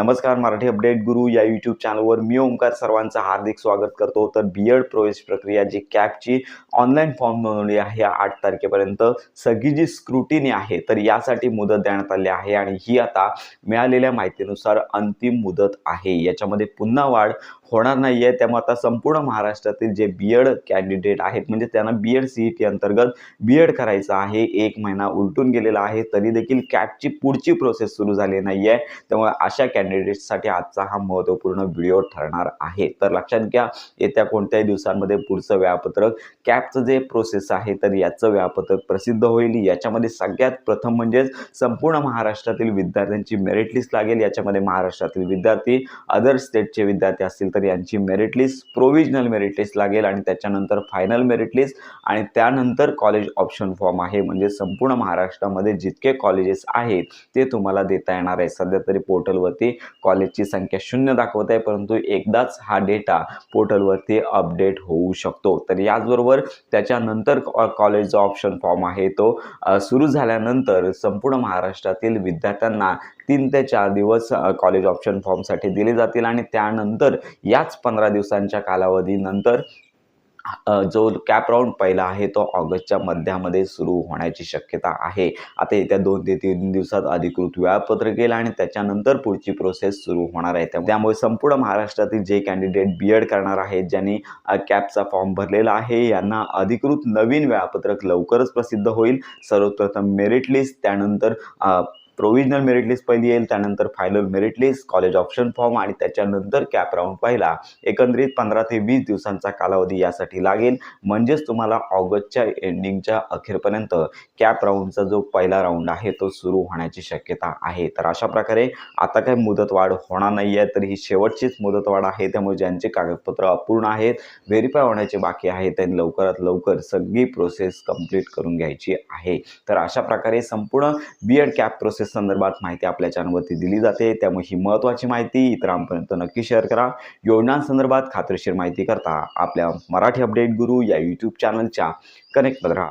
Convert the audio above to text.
नमस्कार मराठी अपडेट गुरु या यूट्यूब चॅनलवर मी ओंकार सर्वांचं हार्दिक स्वागत करतो. तर बी एड प्रवेश प्रक्रिया जी कॅपची ऑनलाईन फॉर्म नोंदणी आहे आठ तारखेपर्यंत सगळी जी स्क्रुटिनी आहे तर यासाठी मुदत देण्यात आली आहे. आणि ही आता मिळालेल्या माहितीनुसार अंतिम मुदत आहे. याच्यामध्ये पुन्हा वाढ होणार नाही आहे त्यामुळे आता संपूर्ण महाराष्ट्रातील जे बी एड कॅन्डिडेट आहेत म्हणजे त्यांना B Ed C E T अंतर्गत बी एड करायचं आहे. एक महिना उलटून गेलेला आहे. तरी देखील कॅटची पुढची प्रोसेस सुरू झाली नाही आहे त्यामुळे अशा कॅन्डिडेट्ससाठी आजचा हा महत्त्वपूर्ण व्हिडिओ ठरणार आहे. तर लक्षात घ्या येत्या कोणत्याही दिवसांमध्ये पुढचं वेळापत्रक कॅपचं जे प्रोसेस आहे तर याचं वेळापत्रक प्रसिद्ध होईल. याच्यामध्ये सगळ्यात प्रथम म्हणजेच संपूर्ण महाराष्ट्रातील विद्यार्थ्यांची मेरिट लिस्ट लागेल. याच्यामध्ये महाराष्ट्रातील विद्यार्थी अदर स्टेटचे विद्यार्थी असतील तर यांची merit list provisional merit list लागेल आणि त्याच्यानंतर फायनल मेरिट लिस्ट आणि त्यानंतर कॉलेज ऑप्शन फॉर्म आहे. म्हणजे संपूर्ण महाराष्ट्रामध्ये जितके कॉलेजेस आहेत ते तुम्हाला देता येणार आहे. सध्या तरी पोर्टलवरती कॉलेजची संख्या शून्य दाखवत आहे परंतु एकदाच हा डेटा पोर्टलवरती अपडेट होऊ शकतो. तर याचबरोबर त्याच्यानंतर कॉ- कॉलेजचा ऑप्शन फॉर्म आहे तो. सुरू झाल्यानंतर संपूर्ण महाराष्ट्रातील विद्यार्थ्यांना तीन ते चार दिवस कॉलेज ऑप्शन फॉर्मसाठी दिले जातील आणि त्यानंतर याच पंधरा दिवसांच्या कालावधीनंतर जो कॅप राऊंड पहिला आहे तो ऑगस्टच्या मध्यामध्ये सुरू होण्याची शक्यता आहे. आता येत्या दोन ते तीन दिवसात अधिकृत वेळापत्रक येईल आणि त्याच्यानंतर पुढची प्रोसेस सुरू होणार आहे. त्यामुळे- संपूर्ण महाराष्ट्रातील जे कॅन्डिडेट बी एड करणार आहेत ज्यांनी कॅपचा फॉर्म भरलेला आहे यांना अधिकृत नवीन वेळापत्रक लवकरच प्रसिद्ध होईल. सर्वप्रथम मेरिट लिस्ट त्यानंतर प्रोव्हिजनल मेरिट लिस्ट पहिली येईल त्यानंतर final merit list college option form आणि त्याच्यानंतर कॅप राऊंड पहिला. एकंदरीत पंधरा ते वीस दिवसांचा कालावधी यासाठी लागेल. म्हणजेच तुम्हाला ऑगस्टच्या एंडिंगच्या अखेरपर्यंत कॅप राऊंडचा जो पहिला राऊंड आहे तो सुरू होण्याची शक्यता आहे. तर अशा प्रकारे आता काही मुदतवाढ होणार नाही आहे तर ही शेवटचीच मुदतवाढ आहे. त्यामुळे ज्यांचे कागदपत्र अपूर्ण आहेत व्हेरीफाय होण्याचे बाकी आहे त्यांनी लवकरात लवकर सगळी प्रोसेस कंप्लीट करून घ्यायची आहे. तर अशा प्रकारे संपूर्ण बी एड कॅप प्रोसेस संदर्भात माहिती आपल्या चॅनलवरती दिली जाते. त्यामुळे ही महत्त्वाची माहिती इतरांपर्यंत नक्की शेअर करा. योजनांसंदर्भात खात्रीशीर माहिती करता आपल्या मराठी अपडेट गुरु या यूट्यूब चॅनलच्या कनेक्ट राहा.